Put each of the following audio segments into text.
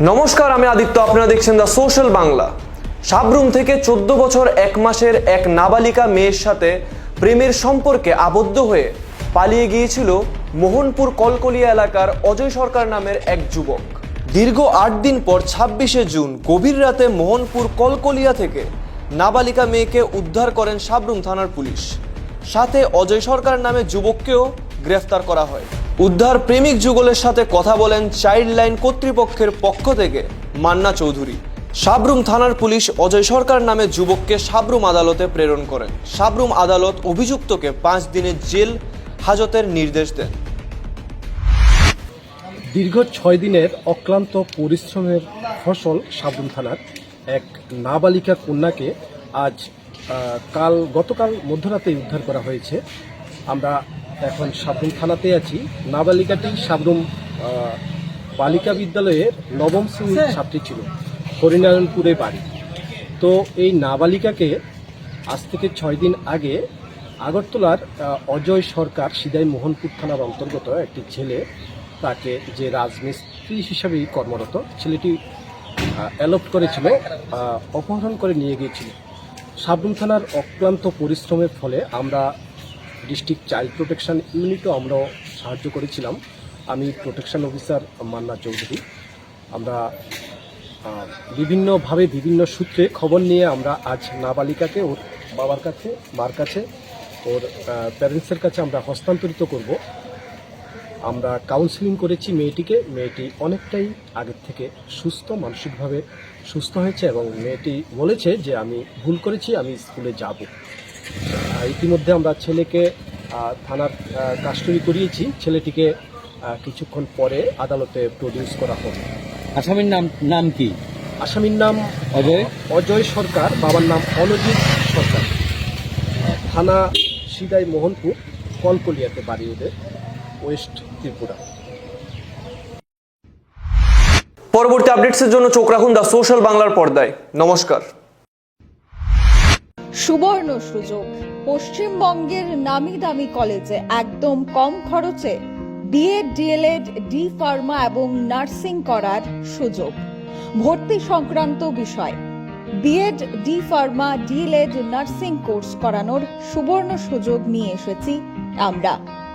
নমস্কার, আমি আদিত্য। আপনারা দেখছেন দ্য সোশ্যাল বাংলা। সাবরুম থেকে চোদ্দ বছর, এক মাসের এক নাবালিকা মেয়ের সাথে প্রেমের সম্পর্কে আবদ্ধ হয়ে পালিয়ে গিয়েছিল মোহনপুর কলকলিয়া এলাকার অজয় সরকার নামের এক যুবক। দীর্ঘ আট দিন পর ছাব্বিশে জুন, গভীর রাতে মোহনপুর কলকলিয়া থেকে নাবালিকা মেয়েকে উদ্ধার করেন সাবরুম থানার পুলিশ। সাথে অজয় সরকার নামে যুবককেও গ্রেফতার করা হয়। উদ্ধার প্রেমিক যুগলের সাথে কথা বলেন চাইল্ড লাইন কর্তৃপক্ষের পক্ষ থেকে মান্না চৌধুরী। সাবরুম থানার পুলিশ অজয় সরকার নামে যুবককে সাবরুম আদালতে প্রেরণ করেন। সাবরুম আদালত অভিযুক্তকে পাঁচ দিনের জেল হাজতের নির্দেশ দেন। দীর্ঘ ছয় দিনের অক্লান্ত পরিশ্রমের ফসল সাবরুম থানার এক নাবালিকা কন্যাকে আজ কাল, গতকাল মধ্যরাতে উদ্ধার করা হয়েছে। আমরা এখন সাবরুম থানাতে আছি। নাবালিকাটি সাবরুম বালিকা বিদ্যালয়ের নবম শ্রেণির ছাত্রী ছিল হরিনারায়ণপুরে বাড়ি। তো এই নাবালিকাকে আজ থেকে ছয় দিন আগে আগরতলার অজয় সরকার সিদাই মোহনপুর থানার অন্তর্গত একটি ছেলে তাকে যে রাজমিস্ত্রি হিসাবেই কর্মরত ছেলেটি অ্যালপ্ট করেছিল অপহরণ করে নিয়ে গিয়েছিল। সাবরুম থানার অক্লান্ত পরিশ্রমের ফলে আমরা ডিস্ট্রিক্ট চাইল্ড প্রোটেকশান ইউনিটও আমরাও সাহায্য করেছিলাম। আমি প্রোটেকশান অফিসার মান্না চৌধুরী। আমরা বিভিন্নভাবে বিভিন্ন সূত্রে খবর নিয়ে আমরা আজ নাবালিকাকে, ওর বাবার কাছে, মার কাছে, ওর প্যারেন্টসের কাছে আমরা হস্তান্তরিত করব। আমরা কাউন্সিলিং করেছি মেয়েটিকে। মেয়েটি অনেকটাই আগের থেকে সুস্থ মানসিকভাবে সুস্থ হয়েছে এবং মেয়েটি বলেছে যে আমি ভুল করেছি আমি স্কুলে যাব। ইতিমধ্যে আমরা ছেলেকে থানার কাস্টডি করিয়েছি। ছেলেটিকে কিছুক্ষণ পরে আদালতে প্রডিউস করা হবে। আসামির নাম নাম কি? আসামির নাম অজয়? অজয় সরকার। বাবার নাম অনুজিৎ সরকার। থানা সিদাই মোহনপুর কলকলিয়াতে বাড়ি ওদের। ওয়েস্ট ত্রিপুরা। পরবর্তী আপডেটসের জন্য চোখ রাখুন দ্য সোশ্যাল বাংলার পর্দায়। নমস্কার। সুবর্ণ সুযোগ। পশ্চিমবঙ্গের নামি দামি কলেজে একদম কম খরচে বিএড ডিএলএড ডি ফার্মা এবং নার্সিং করার সুযোগ। ভর্তি সংক্রান্ত বিষয় BEd D pharma DElEd nursing course করানোর সুবর্ণ সুযোগ নিয়ে এসেছি আমরা।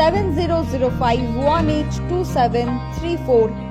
7005182734